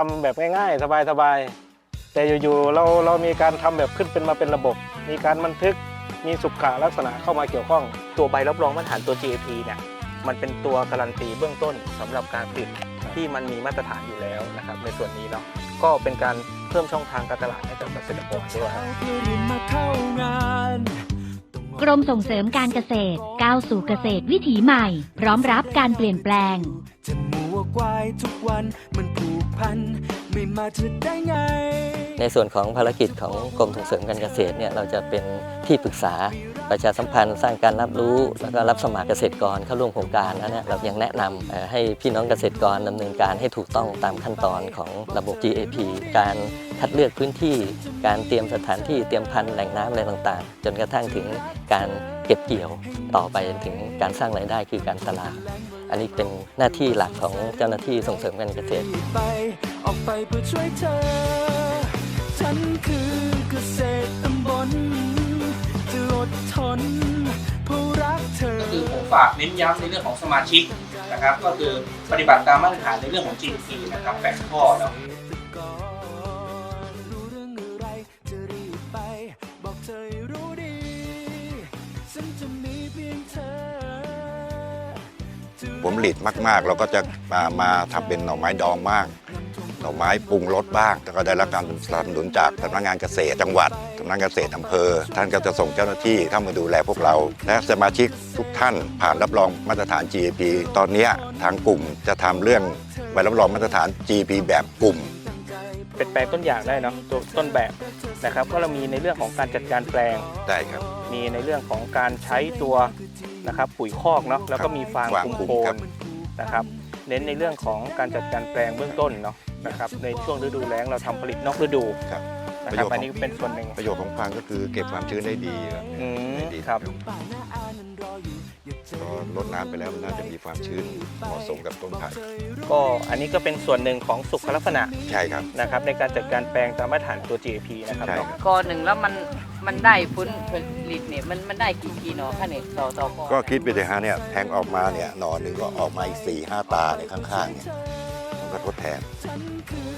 ทำแบบง่ายๆ สบายๆ แต่อยู่ๆเราเรามีการทำแบบขึ้นเป็นมาเป็นระบบ มีการบันทึกมีสุขลักษณะเข้ามาเกี่ยวข้อง ตัวใบรับรองมาตรฐานตัว GAP เนี่ยมันเป็นตัวการันตีเบื้องต้นสำหรับการผลิตที่มันมีมาตรฐานอยู่แล้วนะครับในส่วนนี้เนาะก็เป็นการเพิ่มช่องทางการตลาดให้กับเกษตรกรด้วยครับ กรมส่งเสริมการเกษตรก้าวสู่เกษตรวิถีใหม่ พร้อมรับการเปลี่ยนแปลง จะมัวควายทุกวันมันผูก พันไม่มาจะได้ไง ในส่วนของภารกิจของกรมส่งเสริมการเกษตรเนี่ยเราจะเป็นที่ปรึกษาประชาสัมพันธ์สร้างการรับรู้ แล้วก็รับสมัครเกษตรกรเข้าร่วมโครงการนั้นเนี่ยเรายังแนะนำเอ่อให้พี่น้องเกษตรกรดำเนินการให้ถูกต้องตามขั้นตอนของระบบ GAP การคัดเลือกพื้นที่ การเตรียมสถานที่เตรียมพันธุ์แหล่งน้ำอะไรต่างๆ จนกระทั่งถึงการเก็บเกี่ยวต่อไปถึงการสร้างรายได้คือการตลาด อันนี้เป็นหน้าที่หลักของเจ้าหน้าที่ส่งเสริมการเกษตรไปออกไปเพื่อช่วยเธอ ฉันคือเกษตรตำบลจะอดทนเพราะรักเธอก็คือผมฝากเน้นย้ำในเรื่องของสมาชิกนะครับ ก็คือปฏิบัติตามมาตรฐานในเรื่องของ GDP นะครับแปดข้อเนา ผลผลิตมาก ๆ เราก็จะมามาทำเป็นหน่อไม้ดองบ้างหน่อไม้ปรุงรสบ้างแล้วก็ได้รับการสนับสนุนจากสำนักงานเกษตรจังหวัดสำนักงานเกษตรอำเภอ ท่านก็จะส่งเจ้าหน้าที่เข้ามาดูแลพวกเรา และสมาชิกทุกท่านผ่านรับรองมาตรฐาน GAP ตอนเนี้ยทางกลุ่มจะทำเรื่องใบรับรองมาตรฐาน GAP แบบกลุ่ม เป็นแปลงต้นอย่างได้เนาะตัวต้นแบบนะครับ ก็เรามีในเรื่องของการจัดการแปลง ได้ครับ มีในเรื่องของการใช้ตัวนะครับปุ๋ยคอกเนาะแล้วก็มีฟางฟางคุมคลุมโคนครับนะครับ เน้นในเรื่องของการจัดการแปลงเบื้องต้นเนาะนะครับในช่วงฤดูแล้งเราทำผลิตนอกฤดูครับนะประครัโยบชน์อันของนี้เป็นส่วนหนึ่งประโยชน์ของฟางก็คือเก็บความชื้นได้ดีอืมได้ดีครับพอลดน้ำไปแล้วมันน่าจะมีความชื้นเหมาะสมกับต้นไผ่ก็อันนี้ก็เป็นส่วนหนึ่งของสุขลักษณะใช่ครับนะครับ ในการจัดการแปลงตามมาตรฐานตัว GAP นะครับใช่เนาะครับกอหนึ่งแล้วมัน มันได้ผลผลิตเนี่ยมันมันได้กี่กิโลคะเนี่ยต่อต่อกอก็คิดไปเลยฮะเนี่ยแทงออกมาเนี่ยหน่อหนึ่งก็ออกมาอีกสี่ห้าตาเนี่ยข้างๆเนี่ยมันก็ทดแทน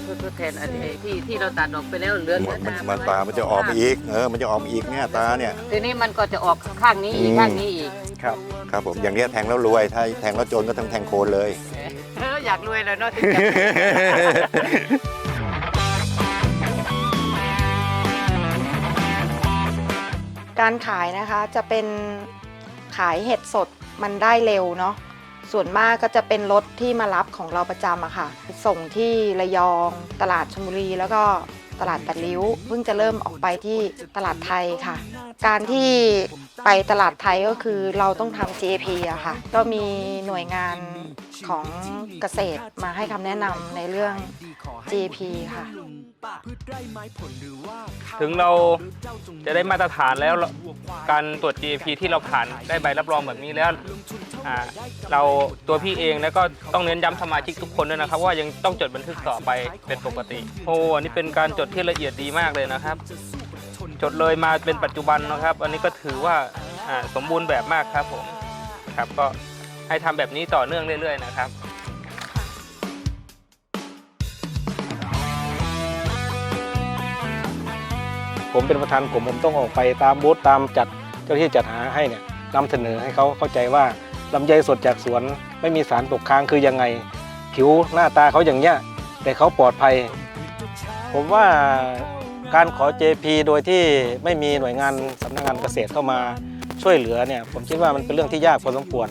คือทดแทนอันนี้ที่ที่เราตัดออกไปแล้วเหลือเหลืมัอนมันมันตามันจะออกมาอีกเออมันจะออกมาอีกเนี่ยตาเนี่ย ทีนี้มันก็จะออกข้างนี้อีกอืมข้างนี้อีกครับ ครับผมอย่างเนี้ยแทงแล้วรวยถ้าแทงแล้วจนก็ต้องแทงโคนเลย เอออยากรวยแล้วเนาะถึงจะ การขายนะคะจะเป็นขายเห็ดสดมันได้เร็วเนาะส่วนมากก็จะเป็นรถที่มารับของเราประจำอะค่ะ ส่งที่ระยองตลาดชลบุรี แล้วก็ตลาดแปดริ้วเพิ่งจะเริ่มออกไปที่ตลาดไทยค่ะ การที่ไปตลาดไทยก็คือเราต้องทำ GAP อะค่ะ ก็มีหน่วยงานของเกษตรมาให้คำแนะนำในเรื่อง GAP ค่ะ ถึงเราจะได้มาตรฐานแล้วการตรวจ GAP ที่เราผ่านได้ใบรับรองแบบนี้แล้วอ่าเราตัวพี่เองแล้วก็ต้องเน้นย้ำสมาชิกทุกคนด้วยนะครับ ว่ายังต้องจดบันทึกต่อไปเป็นปกติโอ้อันนี้เป็นการจดที่ละเอียดดีมากเลยนะครับจดเลยมาเป็นปัจจุบันนะครับ อันนี้ก็ถือว่าอ่าสมบูรณ์แบบมากครับผมครับก็ให้ทำแบบนี้ต่อเนื่องเรื่อย ๆ นะครับ ผมเป็นประธานกลุ่มผมต้องออกไปตามบูธตามจัดเจ้าหน้าที่จัดหาให้เนี่ยนำเสนอให้เขาเข้าใจว่าลำไยสดจากสวนไม่มีสารตกค้างคือยังไง ผิวหน้าตาเขาอย่างเงี้ยแต่เขาปลอดภัย ผมว่าการขอ JP โดยที่ไม่มีหน่วยงานสำนักงานเกษตรเข้ามาช่วยเหลือเนี่ยผมคิดว่ามันเป็นเรื่องที่ยากพอสมควร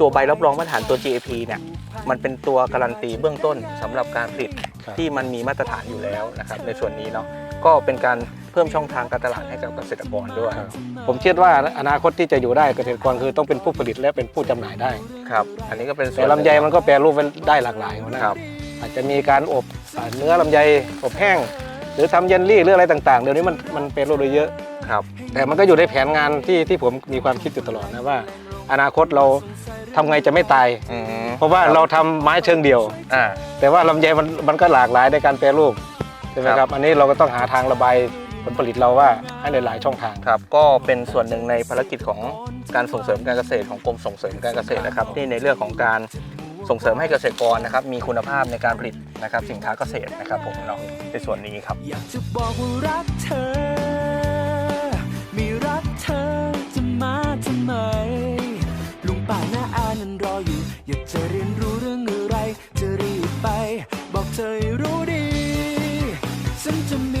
ตัวใบรับรองมาตรฐานตัว GAP เนี่ยมันเป็นตัวการันตีเบื้องต้นสำหรับการผลิตครับที่มันมีมาตรฐานอยู่แล้วนะครับในส่วนนี้เนาะ ก็เป็นการเพิ่มช่องทางการตลาดให้กับเกษตรกรด้วยผมคิดว่าอนาคตที่จะอยู่ได้เกษตรกรคือต้องเป็นผู้ผลิตและเป็นผู้จำหน่ายได้ครับอันนี้ก็เป็นส่แต่วนลำไยมันก็แปรรูปได้หลากหลายนะครับอาจจะมีการอบอ่าเนื้อลำไยอบแห้ง หรือทำเยลลี่หรืออะไรต่าง ๆ เดี๋ยวนี้มันมันแปรรูปได้เยอะครับ แต่มันก็อยู่ในแผนงานที่ที่ผมมีความคิดอยู่ตลอดนะว่า อนาคตเราทำไงจะไม่ตายอืมเพราะว่าเราทำไม้เชิงเดียวอ่าแต่ว่าลำไยมันมันก็หลากหลายในการแปรรูปใช่ไหมคครัรับ บ อันนี้เราก็ต้องหาทางระบายผลผลิตเราว่าให้หลายๆช่องทาง ครับก็เป็นส่วนหนึ่งในภารกิจของการส่งเสริมการเกษตรของกรมส่งเสริมการเกษตรนะครับที่ในเรื่องของการส่งเสริมให้เกษตรกรนะครับมีคุณภาพในการผลิตนะครับสินค้าเกษตรนะครับผมเนาะในส่วนนี้ครับ อยากจะบอกว่ารักเธอ ไม่รักเธอจะมาทำไม ลุงป่าหน้าอานั้นรออยู่ อยากจะเรียนรู้เรื่องอะไร จะรีบไป บอกเธอให้รู้ listen to me.